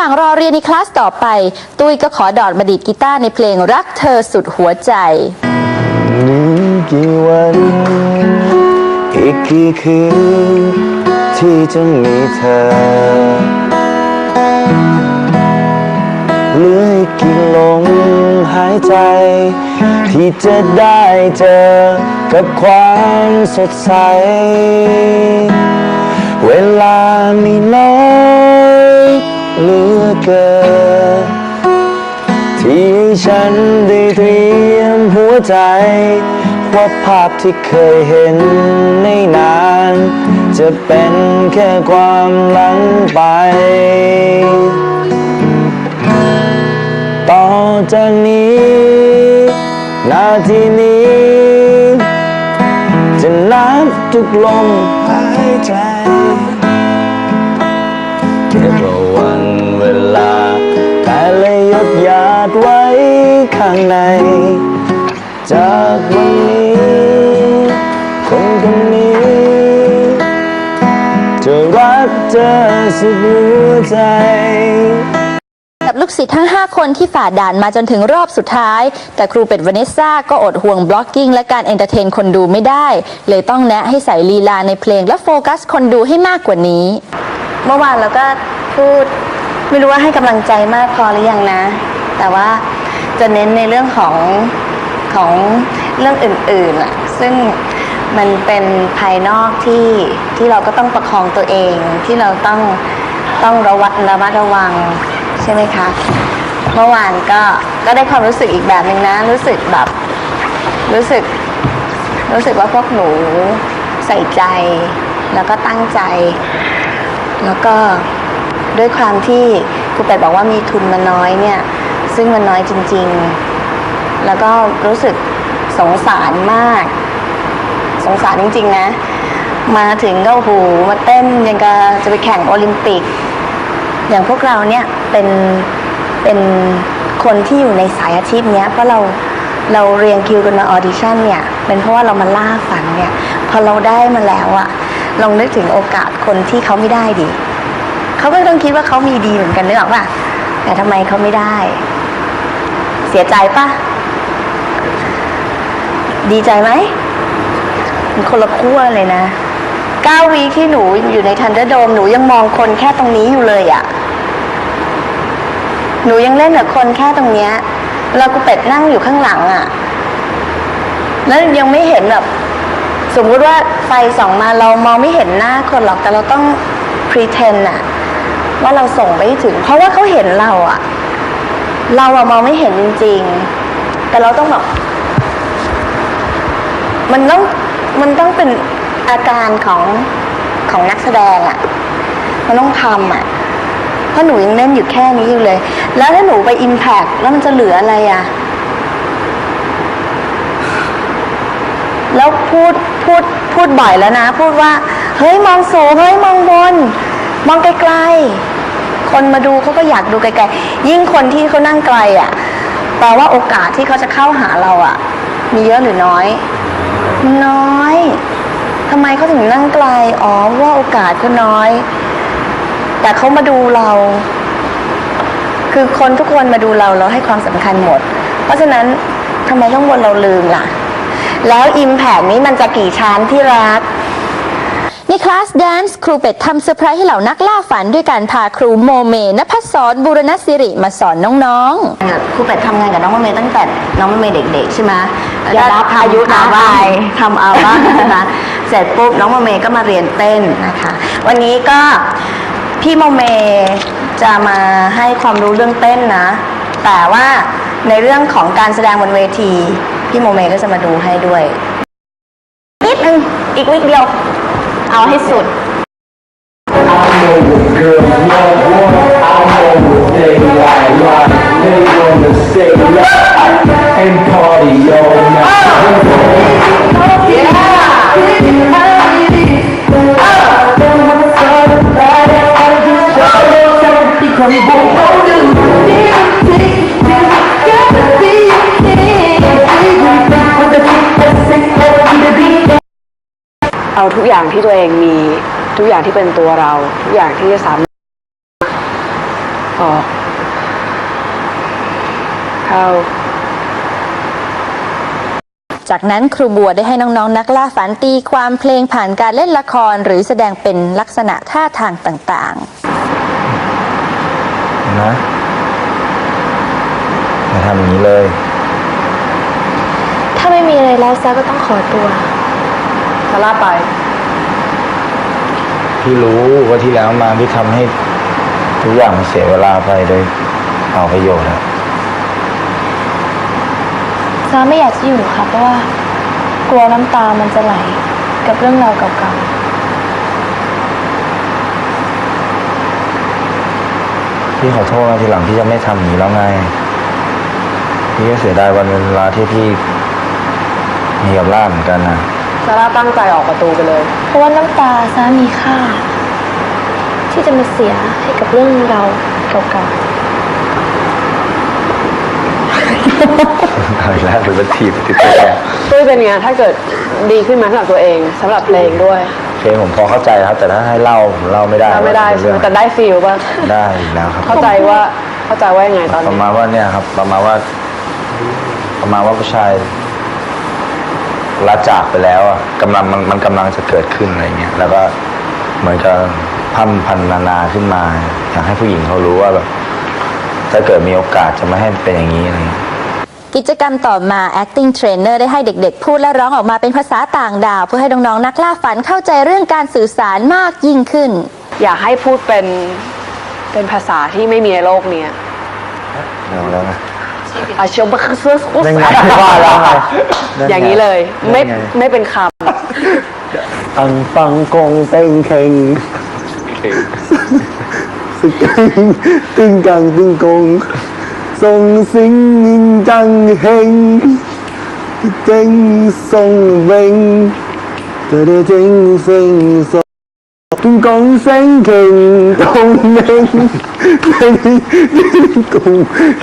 หว่างรอเรียนในคลาสต่อไป ตุ้ยก็ขอดอดมาดีดกีตาร์ในเพลงรักเธอสุดหัวใจ หรือกี่วัน อีกกี่คืนที่จะมีเธอเหลืออีกกี่ลมหายใจ ที่จะได้เจอกับความสดใส เวลามีน้อย เกินที่ให้ฉันได้เตรียมหัวใจ ว่าภาพที่เคยเห็นในนาน จะเป็นแค่ความหลังไป ต่อจากนี้นาทีนี้ จะนับทุกลมหายใจ วันเวลา แต่ละหยดหยาดไว้ข้างใน จากวันนี้คนคนนี้ จะรักเธอสุดหัวใจกับลูกศิษย์ทั้ง 5 คนที่ฝ่าด่านมาจนถึงรอบสุดท้าย แต่ครูเป็ดวานิสซ่าก็อดห่วงบล็อกกิ้งและการเอนเตอร์เทนคนดูไม่ได้ เลยต้องแนะให้ใส่ลีลาในเพลงและโฟกัสคนดูให้มากกว่านี้ เมื่อวานเราก็ พูด ไม่รู้ว่าให้กำลังใจมากพอหรือยังนะ แต่ว่าจะเน้นในเรื่องของของเรื่องอื่นๆอะซึ่งมันเป็นภายนอกที่ที่เราก็ต้องประคองตัวเองที่เราต้องต้องระวัดระมัดระวังใช่ไหมคะ เมื่อวานก็ก็ได้ความรู้สึกอีกแบบหนึ่งนะ รู้สึกแบบ รู้สึก รู้สึกว่าพวกหนูใส่ใจ แล้วก็ตั้งใจ แล้วก็ ด้วยความที่ครูเป็ดบอกว่ามีทุนมาน้อยเนี่ย ซึ่งมันน้อยจริง ๆ แล้วก็รู้สึกสงสารมาก สงสารจริง ๆ นะ มาถึงก็โอ้โหมาเต้นยังกับจะไปแข่งโอลิมปิก อย่างพวกเราเนี่ยเป็นเป็นคนที่อยู่ในสายอาชีพเนี้ยเพราะเราเราเรียงคิวกันมาออดิชั่นเนี่ยเป็นเพราะว่าเรามาล่าฝันเนี่ยพอเราได้มาแล้วอะลองนึกถึงโอกาสคนที่เขาไม่ได้ดิ เขาก็ต้องคิดว่าเขามีดีเหมือนกันนึกออกป่ะแต่ทำไมเขาไม่ได้ เสียใจปะดีใจไหมมันคนละขั้วเลยนะเก้าวีที่หนูอยู่ในทันเดอร์โดมหนูยังมองคนแค่ตรงนี้อยู่เลยอะหนูยังเล่นกับคนแค่ตรงเนี้ยเรากูเป็ดนั่งอยู่ข้างหลังอะแล้วยังไม่เห็นแบบสมมุติว่าไฟส่องมาเรามองไม่เห็นหน้าคนหรอกแต่เราต้อง pretend อะ ว่าเราส่งไปถึง เพราะว่าเขาเห็นเราอะเราอะมองไม่เห็นจริง ๆ แต่เราต้องแบบมันต้องมันต้องเป็นอาการของของนักแสดงอะมันต้องทำอะเพราะหนูยังเล่นอยู่แค่นี้อยู่เลย แล้วถ้าหนูไป impact แล้วมันจะเหลืออะไรอะแล้วพูดพูดพูดบ่อยแล้วนะ พูดว่า เฮ้ยมองสูงเฮ้ยมองบน มองไกลๆ คนมาดูเขาก็อยากดูไกลๆ ยิ่งคนที่เขานั่งไกลอะแปลว่าโอกาสที่เขาจะเข้าหาเราอะมีเยอะหรือน้อย น้อยทำไมเขาถึงนั่งไกลอ๋อว่าโอกาสเขาน้อย แต่เขามาดูเรา คือคนทุกคนมาดูเราเราให้ความสำคัญหมด เพราะฉะนั้นทำไมต้องวนเราลืมล่ะ แล้วอิมแพกนี้มันจะกี่ชั้นที่รัก ในคลาสแดนซ์ครูเป็ดทำเซอร์ไพรส์ให้เหล่านักล่าฝันด้วยการพาครูโมเมนภัสสรบุรณสิริมาสอนน้องๆครูเป็ดทำงานกับน้องโมเมย์ตั้งแต่น้องโมเมย์เด็กๆ ใช่ไหมย่ารับอายุนะทำไปทำเอาบ้างใช่ไหมเสร็จปุ๊บน้องโมเมย์ก็มาเรียนเต้นนะคะ วันนี้ก็พี่โมเมย์จะมาให้ความรู้เรื่องเต้นนะ แต่ว่าในเรื่องของการแสดงบนเวที พี่โมเมย์ก็จะมาดูให้ด้วยนิดนึงอีกวิกเดียว เอาให้สุด Girl, love one, I know what they like, like they wanna stay live and party all night. Yeah. ทุกอย่างที่ตัวเองมีทุกอย่างที่เป็นตัวเรา ทุกอย่างที่จะสามารถออกเข้าจากนั้นครูบัวได้ให้น้องๆ นักล่าฝันตีความเพลงผ่านการเล่นละครหรือแสดงเป็นลักษณะท่าทางต่างๆ นะอย่าทำอย่างนี้เลย ถ้าไม่มีอะไรแล้วซาก็ต้องขอตัว ซาร่าไป พี่รู้ว่าที่แล้วมาพี่ทำให้ทุกอย่างมันเสียเวลาไปโดยเอาประโยชน์อะซาไม่อยากจะอยู่ค่ะ เพราะว่า กลัวน้ำตามันจะไหลกับเรื่องราวเก่าพี่ขอโทษนะทีหลังพี่จะไม่ทำอย่างนี้แล้วไง พี่ก็เสียดายวันเวลาที่พี่มีกับล่าเหมือนกันนะ ซาร่าตั้งใจออกประตูไปเลยๆเพราะว่าน้ำตาซามีค่า ที่จะมาเสียให้กับเรื่องราวเก่าเอาอีกแล้วเป็นทีบติดตัวแกตุ้ยเป็นไงถ้าเกิดดีขึ้นไหมสำหรับตัวเองสำหรับเพลงด้วยเพลงผมพอเข้าใจครับ แต่ถ้าให้เล่าผมเล่าไม่ได้เราไม่ได้เป็นใช่เรื่ไหอมงแต่ได้ฟีลป่ะได้อยู่แล้วครับ เข้าใจว่าเข้าใจว่ายังไงตอนประนี้มาณว่าเนี่ยครับ ประมาณว่า ประมาณว่าผู้ชาย ละจากไปแล้วอะกำลังมันมันกำลังจะเกิดขึ้นอะไรเงี้ยแล้วก็เหมือนจะพันพันนานาขึ้นมาอยากให้ผู้หญิงเขารู้ว่าแบบถ้าเกิดมีโอกาสจะไม่ให้เป็นอย่างนี้อะไรเงี้ย กิจกรรมต่อมา acting trainer ได้ให้เด็กๆ พูดและร้องออกมาเป็นภาษาต่างดาว เพื่อให้น้องๆนักล่าฝันเข้าใจเรื่องการสื่อสารมากยิ่งขึ้น อยากให้พูดเป็นเป็นภาษาที่ไม่มีในโลกเนี้ยเดี๋ยวแล้วนะ อาเชียวบัคเซอร์สยังไงว่าแล้วไงอย่างนี้เลย ไม่ยังไง ไม่เป็นคอังปังกงเต็งเข่งสกังตึงกังตึงกงส่งสิงยิงจังเฮงเต็งส่งเวงเตเดเต็งเซ็งส่งตึง กงเซ็งเข่งตงเมงเต็งกง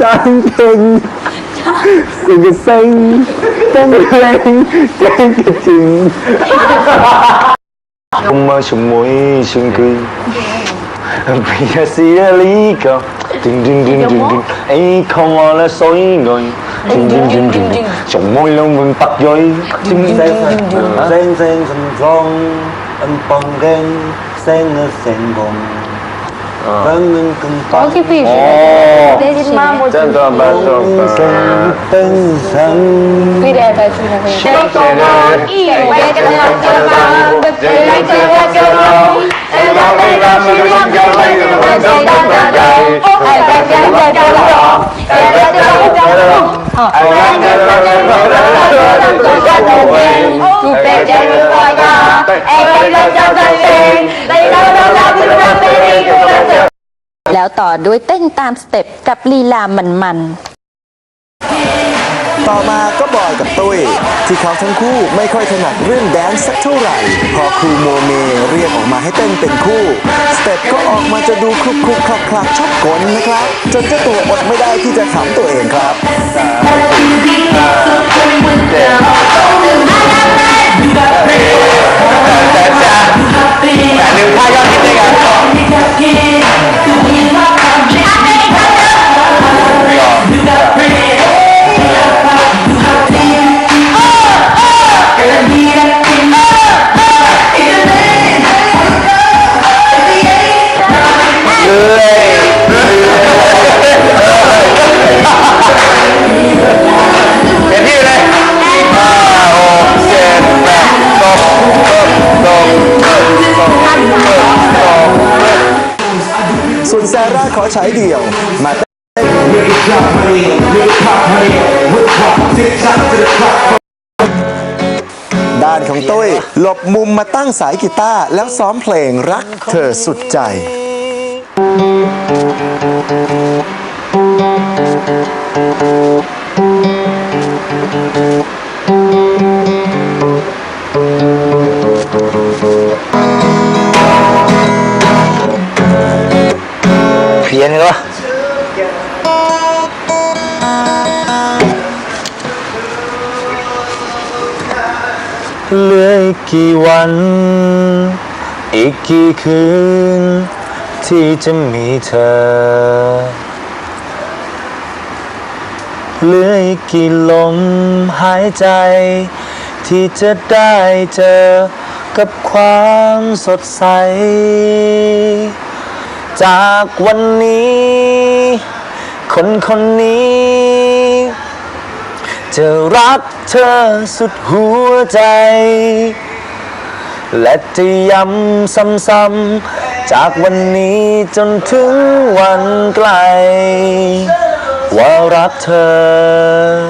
จางเข่งสิงเซ็งต้องเพลงเจ๊งกระจิง Không mơ sum mũi sum cười Bây giờ xì ra lý cơ Đừng đừng đừng đừng đừng Ấy không mà là sói người Đừng đừng đừng đừng đừng Trong môi lông mình tắt dối Đừng đừng đừng đừng Sen sen thành phong 生的成功，人人跟班。哦，真的吗？membantu. แล้วต่อด้วยเต้นตามสเต็ปกับลีลามันๆ ต่อมาก็บอยกับตุ้ย ที่เขาทั้งคู่ไม่ค่อยถนัดเรื่องแดนซ์สักเท่าไหร่ พอครูโมเมเรียกออกมาให้เต้นเป็นคู่ สเต็ปก็ออกมาจะดูคลุกคลุกคลักคลักชอบกลนะครับ จนเจ้าตัวอดไม่ได้ที่จะขำตัวเองครับ ขอใช้เดี่ยวมาด้านของตุ้ยหลบมุมมาตั้งสายกีตาร์แล้วซ้อมเพลงรักเธอสุดใจ กี่วัน อีกกี่คืน ที่จะมีเธอ เหลืออีกกี่ลมหายใจ ที่จะได้เจอกับความสดใส จากวันนี้ คนคนนี้จะรักเธอสุดหัวใจ และจะย้ำซ้ำๆจากวันนี้จนถึงวันไกล ว่ารักเธอ